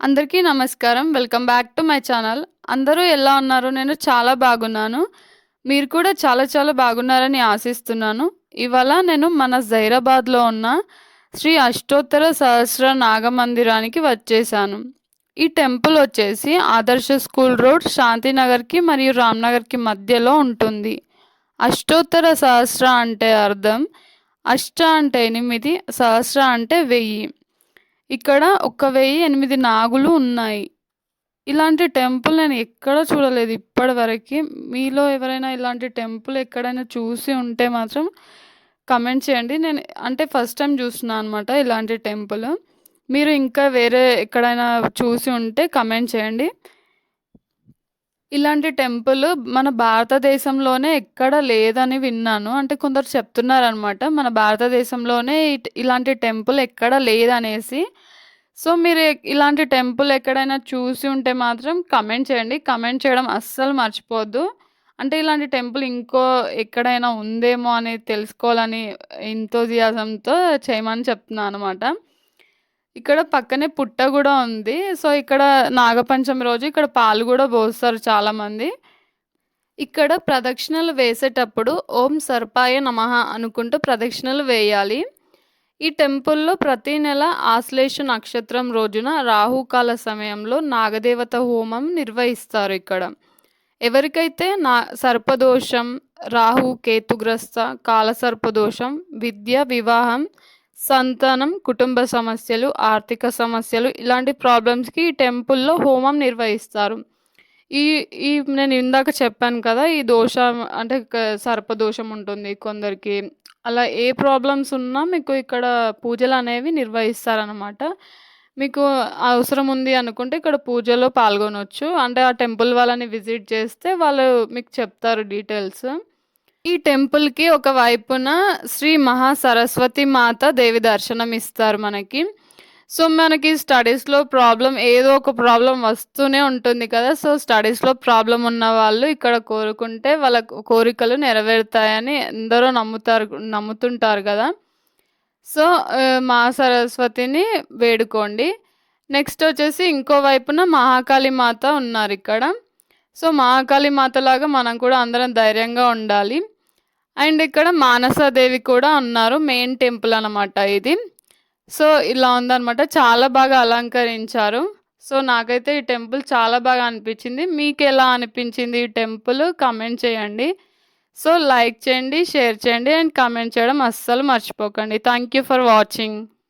అందరికీ నమస్కారం. Welcome back to my channel. అందరూ ఎలా ఉన్నారు? నేను చాలా బాగున్నాను. మీరు కూడా చాలా చాలా బాగున్నారని ఆశిస్తున్నాను. ఇవాళ నేను మన జైరాబాద్లో ఉన్న శ్రీ అష్టోత్తర సహస్ర నాగమందిరానికి వచ్చేసాను. ఈ టెంపుల్ వచ్చేసి ఆదర్శ స్కూల్ రోడ్ శాంతినగర్కి మరియు రామ్నగర్కి మధ్యలో ఉంటుంది. అష్టోత్తర సహస్ర అంటే అర్థం. అష్ట అంటే ఎనిమిది సహస్ర అంటే వెయ్యి. ఇక్కడ ఒక వెయ్యి ఎనిమిది నాగులు ఉన్నాయి. ఇలాంటి టెంపుల్ నేను ఎక్కడ చూడలేదు ఇప్పటివరకు మీలో ఎవరైనా ఇలాంటి టెంపుల్ ఎక్కడైనా చూసి ఉంటే మాత్రం కమెంట్ చేయండి. నేను అంటే ఫస్ట్ టైం చూస్తున్నాను అనమాట ఇలాంటి టెంపుల్. మీరు ఇంకా వేరే ఎక్కడైనా చూసి ఉంటే కమెంట్ చేయండి. ఇలాంటి టెంపుల్ మన భారతదేశంలోనే ఎక్కడ లేదని విన్నాను. అంటే కొందరు చెప్తున్నారనమాట మన భారతదేశంలోనే ఇట్- ఇలాంటి టెంపుల్ ఎక్కడ లేదనేసి. సో మీరు ఇలాంటి టెంపుల్ ఎక్కడైనా చూసి ఉంటే మాత్రం కమెంట్ చేయండి. కమెంట్ చేయడం అస్సలు మర్చిపోద్దు. అంటే ఇలాంటి టెంపుల్ ఇంకో ఎక్కడైనా ఉందేమో అని తెలుసుకోవాలని ఎంతోజియాజంతో చేయమని చెప్తున్నాను అనమాట ఇక్కడ పక్కనే పుట్ట కూడా ఉంది. సో ఇక్కడ నాగపంచమి రోజు ఇక్కడ పాలు కూడా పోస్తారు చాలామంది. ఇక్కడ ప్రదక్షిణలు వేసేటప్పుడు ఓం సర్పాయ నమః అనుకుంటూ ప్రదక్షిణలు వేయాలి. ఈ టెంపుల్లో ప్రతి నెల ఆశ్లేష నక్షత్రం రోజున రాహుకాల సమయంలో నాగదేవత హోమం నిర్వహిస్తారు ఇక్కడ. ఎవరికైతే నా సర్పదోషం రాహు కేతుగ్రస్త కాలసర్పదోషం విద్య వివాహం సంతానం కుటుంబ సమస్యలు ఆర్థిక సమస్యలు ఇలాంటి ప్రాబ్లమ్స్కి ఈ టెంపుల్లో హోమం నిర్వహిస్తారు. ఈ ఈ నేను ఇందాక చెప్పాను కదా ఈ దోషం అంటే సర్పదోషం ఉంటుంది కొందరికి. అలా ఏ ప్రాబ్లమ్స్ ఉన్నా మీకు ఇక్కడ పూజలు అనేవి నిర్వహిస్తారనమాట మీకు అవసరం ఉంది అనుకుంటే ఇక్కడ పూజలో పాల్గొనవచ్చు అంటే ఆ టెంపుల్ వాళ్ళని విజిట్ చేస్తే వాళ్ళు మీకు చెప్తారు డీటెయిల్స్ ఈ టెంపుల్కి ఒక వైపున శ్రీ మహా సరస్వతి మాత దేవి దర్శనం ఇస్తారు మనకి. సో మనకి స్టడీస్లో ప్రాబ్లం ఏదో ఒక ప్రాబ్లం వస్తూనే ఉంటుంది కదా. సో స్టడీస్లో ప్రాబ్లం ఉన్న వాళ్ళు ఇక్కడ కోరుకుంటే వాళ్ళ కోరికలు నెరవేరుతాయని ఎందరో నమ్ముతారు నమ్ముతుంటారు కదా. సో మా సరస్వతిని వేడుకోండి. నెక్స్ట్ వచ్చేసి ఇంకో వైపున మహాకాళి మాత ఉన్నారు ఇక్కడ. సో మహాకాళి మాత లాగా మనం కూడా అందరం ధైర్యంగా ఉండాలి. అండ్ ఇక్కడ మానసాదేవి కూడా ఉన్నారు మెయిన్ టెంపుల్ అనమాట ఇది. సో ఇలా ఉందనమాట చాలా బాగా అలంకరించారు. సో నాకైతే ఈ టెంపుల్ చాలా బాగా అనిపించింది. మీకు ఎలా అనిపించింది ఈ టెంపుల్? కమెంట్ చేయండి. సో లైక్ చేయండి షేర్ చేయండి అండ్ కమెంట్ చేయడం అస్సలు మర్చిపోకండి. Thank you for watching.